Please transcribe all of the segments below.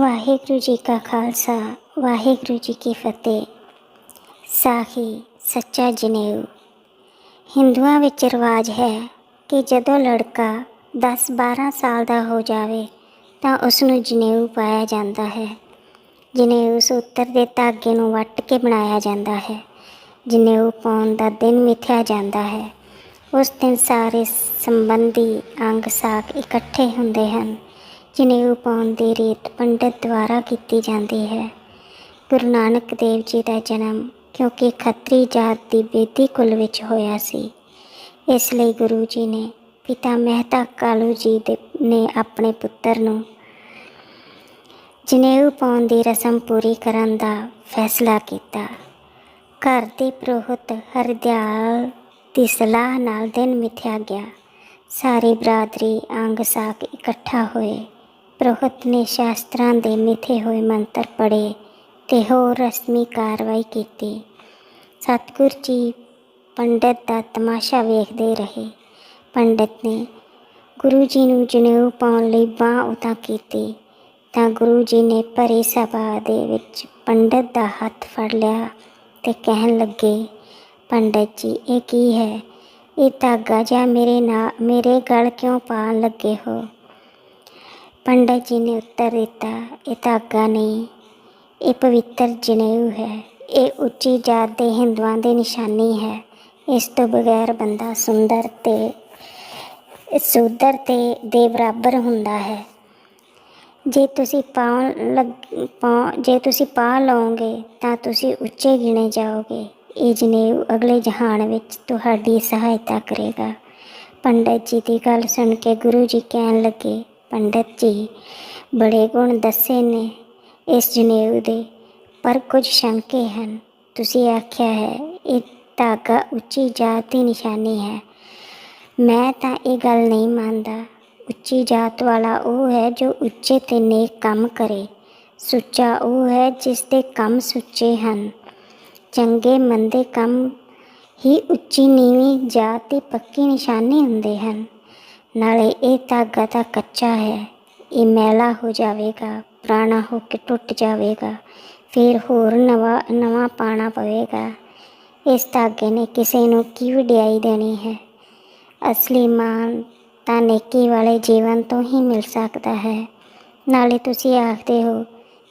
ਵਾਹਿਗੁਰੂ ਜੀ ਕਾ ਖਾਲਸਾ, ਵਾਹਿਗੁਰੂ ਜੀ ਕੀ ਫਤਿਹ। ਸਾਖੀ ਸੱਚਾ ਜਨੇਊ। ਹਿੰਦੂਆਂ ਵਿੱਚ ਰਿਵਾਜ ਹੈ ਕਿ ਜਦੋਂ ਲੜਕਾ 10-12 ਸਾਲ ਦਾ ਹੋ ਜਾਵੇ, ਤਾਂ ਉਸ ਨੂੰ ਜਨੇਊ ਪਾਇਆ ਜਾਂਦਾ ਹੈ। ਜਨੇਊ ਸੂਤਰ ਦੇ ਧਾਗੇ ਨੂੰ ਵੱਟ ਕੇ ਬਣਾਇਆ ਜਾਂਦਾ ਹੈ। ਜਨੇਊ ਪਾਉਣ ਦਾ ਦਿਨ ਮਿਥਿਆ ਜਾਂਦਾ ਹੈ। ਉਸ ਦਿਨ ਸਾਰੇ ਸੰਬੰਧੀ ਅੰਗ ਸਾਖ ਇਕੱਠੇ ਹੁੰਦੇ ਹਨ। ਜਨੇਊ ਪਾਉਣ ਦੀ ਰੀਤ ਪੰਡਤ ਦੁਆਰਾ ਕੀਤੀ ਜਾਂਦੀ ਹੈ। ਗੁਰੂ ਨਾਨਕ ਦੇਵ ਜੀ ਦਾ ਜਨਮ ਕਿਉਂਕਿ ਖੱਤਰੀ ਜਾਤ ਦੀ ਬੇਦੀ ਕੁਲ ਵਿੱਚ ਹੋਇਆ ਸੀ। ਇਸ ਲਈ ਗੁਰੂ ਜੀ ਨੇ ਪਿਤਾ ਮਹਿਤਾ ਕਾਲੂ ਜੀ ਦੇ ਨੇ ਆਪਣੇ ਪੁੱਤਰ ਨੂੰ ਜਨੇਊ ਪਾਉਣ ਦੀ ਰਸਮ ਪੂਰੀ ਕਰਨ ਦਾ ਫੈਸਲਾ ਕੀਤਾ। ਘਰ ਦੇ ਪ੍ਰੋਹਤ ਹਰਦਿਆਲ ਦੀ ਸਲਾਹ ਨਾਲ ਦਿਨ ਮਿਥਿਆ ਗਿਆ। ਸਾਰੀ ਬਰਾਦਰੀ ਅੰਗ ਸਾਕ ਇਕੱਠਾ ਹੋਏ। ਪ੍ਰੋਹਤ ਨੇ ਸ਼ਾਸਤਰਾਂ ਦੇ ਮਿਥੇ ਹੋਏ ਮੰਤਰ ਪੜ੍ਹੇ ਤੇ ਹੋਰ ਰਸਮੀ ਕਾਰਵਾਈ ਕੀਤੀ। ਸਤਿਗੁਰ ਜੀ ਪੰਡਤ ਦਾ ਤਮਾਸ਼ਾ ਵੇਖਦੇ ਰਹੇ। ਪੰਡਤ ਨੇ ਗੁਰੂ ਜੀ ਨੂੰ ਜਨੇਊ ਪਾਉਣ ਲਈ ਬਾਹ ਉਤਾਂ ਕੀਤੀ। ਤਾਂ ਗੁਰੂ ਜੀ ਨੇ ਭਰੀ ਸਭਾ ਦੇ ਵਿੱਚ ਪੰਡਤ ਦਾ ਹੱਥ ਫੜ ਲਿਆ ਤੇ ਕਹਿਣ ਲੱਗੇ, ਪੰਡਤ ਜੀ, ਇਹ ਕੀ ਹੈ? ਇਹ ਧਾਗਾ ਜਾਂ ਮੇਰੇ ਨਾਲ, ਮੇਰੇ ਗਲ ਕਿਉਂ ਪਾਣ ਲੱਗੇ ਹੋ? ਪੰਡਤ ਜੀ ਨੇ ਉੱਤਰ ਦਿੱਤਾ, ਇਹ ਧਾਗਾ ਨਹੀਂ, ਇਹ ਪਵਿੱਤਰ ਜਨੇਊ ਹੈ, ਇਹ ਉੱਚੀ ਜਾਤ ਦੇ ਹਿੰਦੂਆਂ ਦੀ ਨਿਸ਼ਾਨੀ ਹੈ। ਇਸ ਤੋਂ ਬਗੈਰ ਬੰਦਾ ਸੁੰਦਰ ਤੇ ਸੁੰਦਰ ਤੇ, ਦੇ ਬਰਾਬਰ ਹੁੰਦਾ ਹੈ। ਜੇ ਤੁਸੀਂ ਪਾਉਣ ਲੱਗ ਪਾ ਜੇ ਤੁਸੀਂ ਪਾ ਲਓਗੇ, ਤਾਂ ਤੁਸੀਂ ਉੱਚੇ ਗਿਣੇ ਜਾਓਗੇ। ਇਹ ਜਨੇਊ ਅਗਲੇ ਜਹਾਨ ਵਿੱਚ ਤੁਹਾਡੀ ਸਹਾਇਤਾ ਕਰੇਗਾ। ਪੰਡਤ ਜੀ ਦੀ ਗੱਲ ਸੁਣ ਕੇ ਗੁਰੂ ਜੀ ਕਹਿਣ ਲੱਗੇ ਪੰਡਤ ਜੀ ਬੜੇ ਗੁਣ ਦੱਸੇ ਨੇ ਇਸ ਜਨੇਊ ਦੇ, ਪਰ ਕੁਝ ਸ਼ੰਕੇ ਹਨ। ਤੁਸੀਂ ਆਖਿਆ ਹੈ, ਇਹ ਧਾਗਾ ਉੱਚੀ ਜਾਤ ਦੀ ਨਿਸ਼ਾਨੀ ਹੈ। ਮੈਂ ਤਾਂ ਇਹ ਗੱਲ ਨਹੀਂ ਮੰਨਦਾ। ਉੱਚੀ ਜਾਤ ਵਾਲਾ ਉਹ ਹੈ ਜੋ ਉੱਚੇ ਤੇ ਨੇਕ ਕੰਮ ਕਰੇ। ਸੁੱਚਾ ਉਹ ਹੈ ਜਿਸ ਦੇ ਕੰਮ ਸੁੱਚੇ ਹਨ। ਚੰਗੇ ਮੰਦੇ ਕੰਮ ਹੀ ਉੱਚੀ ਨੀਵੀਂ ਜਾਤ ਦੀ ਪੱਕੀ ਨਿਸ਼ਾਨੀ ਹੁੰਦੇ ਹਨ। ਨਾਲੇ ਇਹ ਧਾਗਾ ਤਾਂ ਕੱਚਾ ਹੈ। ਇਹ ਮੈਲਾ ਹੋ ਜਾਵੇਗਾ, ਪੁਰਾਣਾ ਹੋ ਕੇ ਟੁੱਟ ਜਾਵੇਗਾ, ਫਿਰ ਹੋਰ ਨਵਾਂ ਨਵਾਂ ਪਾਣਾ ਪਵੇਗਾ। ਇਸ ਧਾਗੇ ਨੇ ਕਿਸੇ ਨੂੰ ਕੀ ਵਡਿਆਈ ਦੇਣੀ ਹੈ? ਅਸਲੀ ਮਾਨ ਤਾਂ ਨੇਕੀ ਵਾਲੇ ਜੀਵਨ ਤੋਂ ਹੀ ਮਿਲ ਸਕਦਾ ਹੈ। ਨਾਲੇ ਤੁਸੀਂ ਆਖਦੇ ਹੋ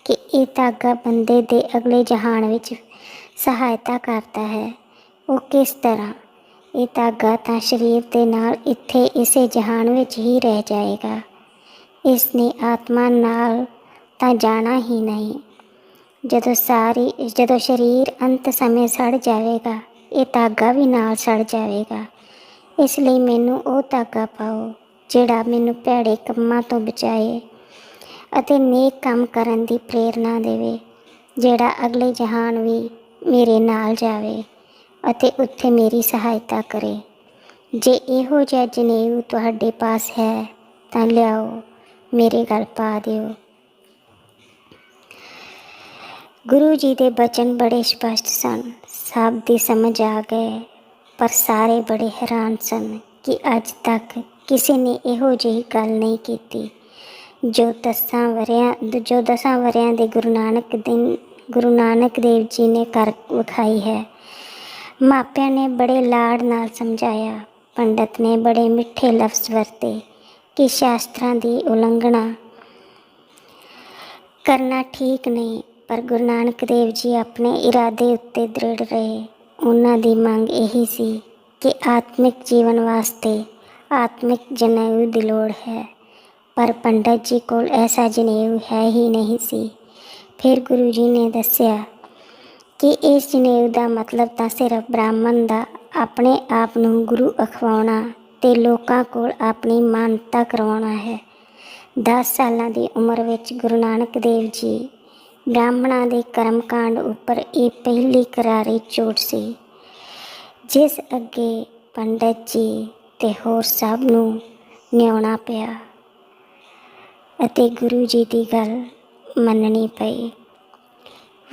ਕਿ ਇਹ ਧਾਗਾ ਬੰਦੇ ਦੇ ਅਗਲੇ ਜਹਾਨ ਵਿੱਚ ਸਹਾਇਤਾ ਕਰਦਾ ਹੈ। ਉਹ ਕਿਸ ਤਰ੍ਹਾਂ? ਇਹ ਧਾਗਾ ਤਾਂ ਸਰੀਰ ਦੇ ਨਾਲ ਇੱਥੇ ਇਸੇ ਜਹਾਨ ਵਿੱਚ ਹੀ ਰਹਿ ਜਾਏਗਾ। ਇਸ ਨੇ ਆਤਮਾ ਨਾਲ ਤਾਂ ਜਾਣਾ ਹੀ ਨਹੀਂ। ਜਦੋਂ ਸਾਰੀ, ਜਦੋਂ ਸਰੀਰ ਅੰਤ ਸਮੇਂ ਸੜ ਜਾਵੇਗਾ, ਇਹ ਧਾਗਾ ਵੀ ਨਾਲ ਸੜ ਜਾਵੇਗਾ। ਇਸ ਲਈ ਮੈਨੂੰ ਉਹ ਧਾਗਾ ਪਾਓ, ਜਿਹੜਾ ਮੈਨੂੰ ਭੈੜੇ ਕੰਮਾਂ ਤੋਂ ਬਚਾਏ ਅਤੇ ਨੇਕ ਕੰਮ ਕਰਨ ਦੀ ਪ੍ਰੇਰਣਾ ਦੇਵੇ, ਜਿਹੜਾ ਅਗਲੇ ਜਹਾਨ ਵੀ ਮੇਰੇ ਨਾਲ ਜਾਵੇ। ਅਤੇ ਉੱਥੇ ਮੇਰੀ ਸਹਾਇਤਾ ਕਰੇ। ਜੇ ਇਹੋ ਜਿਹਾ ਜਨੇਊ ਤੁਹਾਡੇ ਪਾਸ ਹੈ, ਤਾਂ ਲਿਆਓ, ਮੇਰੇ ਗਲ ਪਾ ਦਿਓ। ਗੁਰੂ ਜੀ ਦੇ ਬਚਨ ਬੜੇ ਸਪਸ਼ਟ ਸਨ। ਸਭ ਦੀ ਸਮਝ ਆ ਗਏ, ਪਰ ਸਾਰੇ ਬੜੇ ਹੈਰਾਨ ਸਨ ਕਿ ਅੱਜ ਤੱਕ ਕਿਸੇ ਨੇ ਇਹੋ ਜਿਹੀ ਗੱਲ ਨਹੀਂ ਕੀਤੀ, ਜੋ ਦਸਾਂ ਵਰਿਆਂ ਜੋ ਦਸਾਂ ਵਰਿਆਂ ਦੇ ਗੁਰੂ ਨਾਨਕ ਦਿਨ, ਗੁਰੂ ਨਾਨਕ ਦੇਵ ਜੀ ਨੇ ਕਰ ਵਿਖਾਈ ਹੈ। ਮਾਪਿਆਂ ਨੇ ਬੜੇ ਲਾੜ ਨਾਲ ਸਮਝਾਇਆ, ਪੰਡਤ ਨੇ ਬੜੇ ਮਿੱਠੇ ਲਫ਼ਜ਼ ਵਰਤੇ ਕਿ ਸ਼ਾਸਤਰਾਂ ਦੀ ਉਲੰਘਣਾ ਕਰਨਾ ਠੀਕ ਨਹੀਂ, ਪਰ ਗੁਰੂ ਨਾਨਕ ਦੇਵ ਜੀ ਆਪਣੇ ਇਰਾਦੇ ਉੱਤੇ ਦ੍ਰਿੜ ਰਹੇ। ਉਹਨਾਂ ਦੀ ਮੰਗ ਇਹੀ ਸੀ ਕਿ ਆਤਮਿਕ ਜੀਵਨ ਵਾਸਤੇ ਆਤਮਿਕ ਜਨੇਊ ਦੀ ਲੋੜ ਹੈ, ਪਰ ਪੰਡਤ ਜੀ ਕੋਲ ਐਸਾ ਜਨੇਊ ਹੈ ਹੀ ਨਹੀਂ ਸੀ। ਫਿਰ ਗੁਰੂ ਜੀ ਨੇ ਦੱਸਿਆ ਕਿ ਇਸ ਜਨੇਊ ਦਾ ਮਤਲਬ ਤਾਂ ਸਿਰਫ ਬ੍ਰਾਹਮਣ ਦਾ ਆਪਣੇ ਆਪ ਨੂੰ ਗੁਰੂ ਅਖਵਾਉਣਾ ਤੇ ਲੋਕਾਂ ਕੋਲ ਆਪਣੀ ਮਾਨਤਾ ਕਰਵਾਉਣਾ ਹੈ। 10 ਸਾਲਾਂ ਦੀ ਉਮਰ ਵਿੱਚ ਗੁਰੂ ਨਾਨਕ ਦੇਵ ਜੀ ਬ੍ਰਾਹਮਣਾਂ ਦੇ ਕਰਮਕਾਂਡ ਉੱਪਰ ਇਹ ਪਹਿਲੀ ਕਰਾਰੀ ਚੋਟ ਸੀ, ਜਿਸ ਅੱਗੇ ਪੰਡਤ ਜੀ ਤੇ ਹੋਰ ਸਭ ਨੂੰ ਨਿਉਣਾ ਪਿਆ ਅਤੇ ਗੁਰੂ ਜੀ ਦੀ ਗੱਲ ਮੰਨਣੀ ਪਈ।